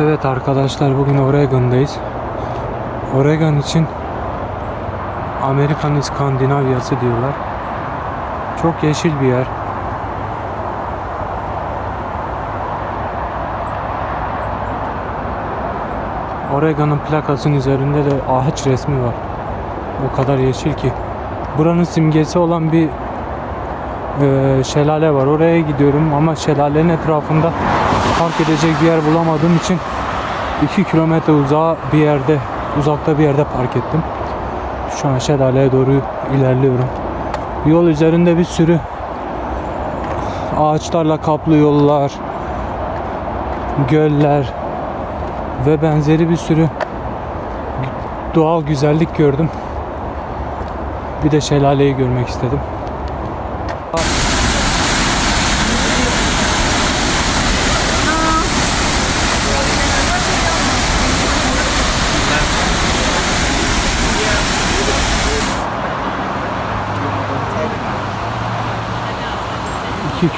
Evet arkadaşlar bugün Oregon'dayız. Oregon için Amerikan İskandinavyası diyorlar. Çok yeşil bir yer. Oregon'un plakasının üzerinde de ağaç resmi var. O kadar yeşil ki. Buranın simgesi olan bir e, şelale var. Oraya gidiyorum ama şelalenin etrafında park edecek bir yer bulamadığım için 2 kilometre uzağa bir yerde uzakta bir yerde park ettim. Şu an şelaleye doğru ilerliyorum. Yol üzerinde bir sürü ağaçlarla kaplı yollar, göller ve benzeri bir sürü doğal güzellik gördüm. Bir de şelaleyi görmek istedim. İki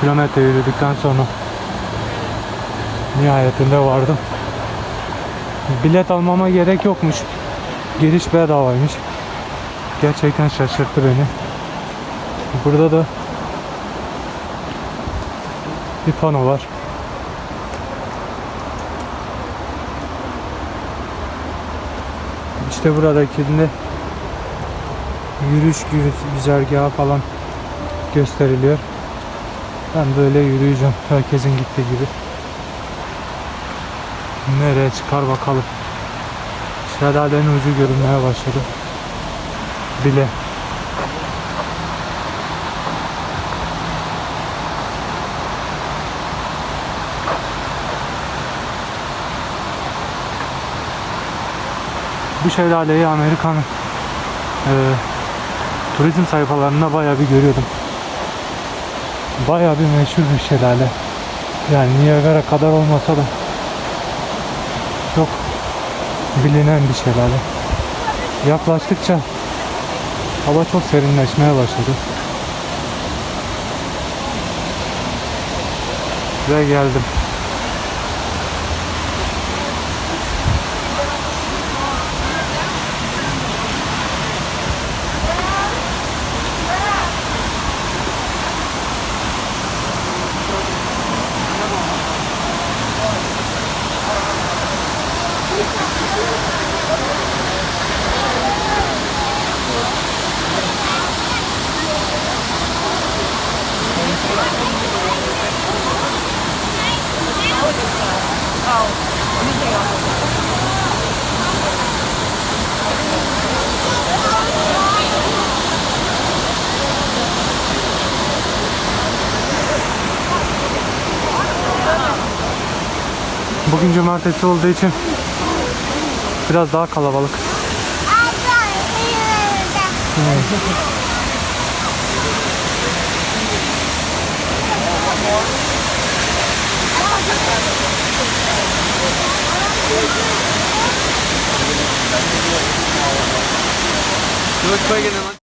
kilometre yürüdükten sonra nihayetinde vardım. Bilet almama gerek yokmuş. Giriş bedavaymış. Gerçekten şaşırttı beni. Burada da bir pano var. İşte buradakinde yürüyüş güz- güzergahı falan gösteriliyor. Ben böyle yürüyeceğim. Herkesin gittiği gibi. Nereye çıkar bakalım. Şelalenin ucu görünmeye başladı. Bile. Bu şelaleyi Amerikan e, turizm sayfalarında bayağı bir görüyordum. Bayağı bir meşhur bir şelale. Yani Niagara kadar olmasa da çok bilinen bir şelale. Yaklaştıkça hava çok serinleşmeye başladı. Ve geldim. Bugün cumartesi olduğu için biraz daha kalabalık. Kılıçbaşı'na gelin lan.